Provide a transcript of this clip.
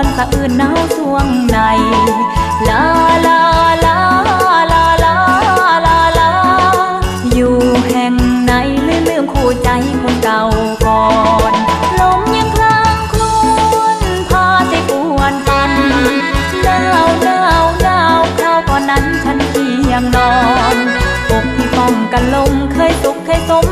อนสะอื่นหนาวสวงใน ลาลาลาลาลาลาลา อยู่แห่งไหนลืมลืมคู่ใจคนเก่าก่อนลมยังคลางคลวนพาใจปวนปันหนาวหนาวหนาวคราวก่อนนั้นฉันเพียงนอนปกที่ป้องกันลมเคยสุขเคยสม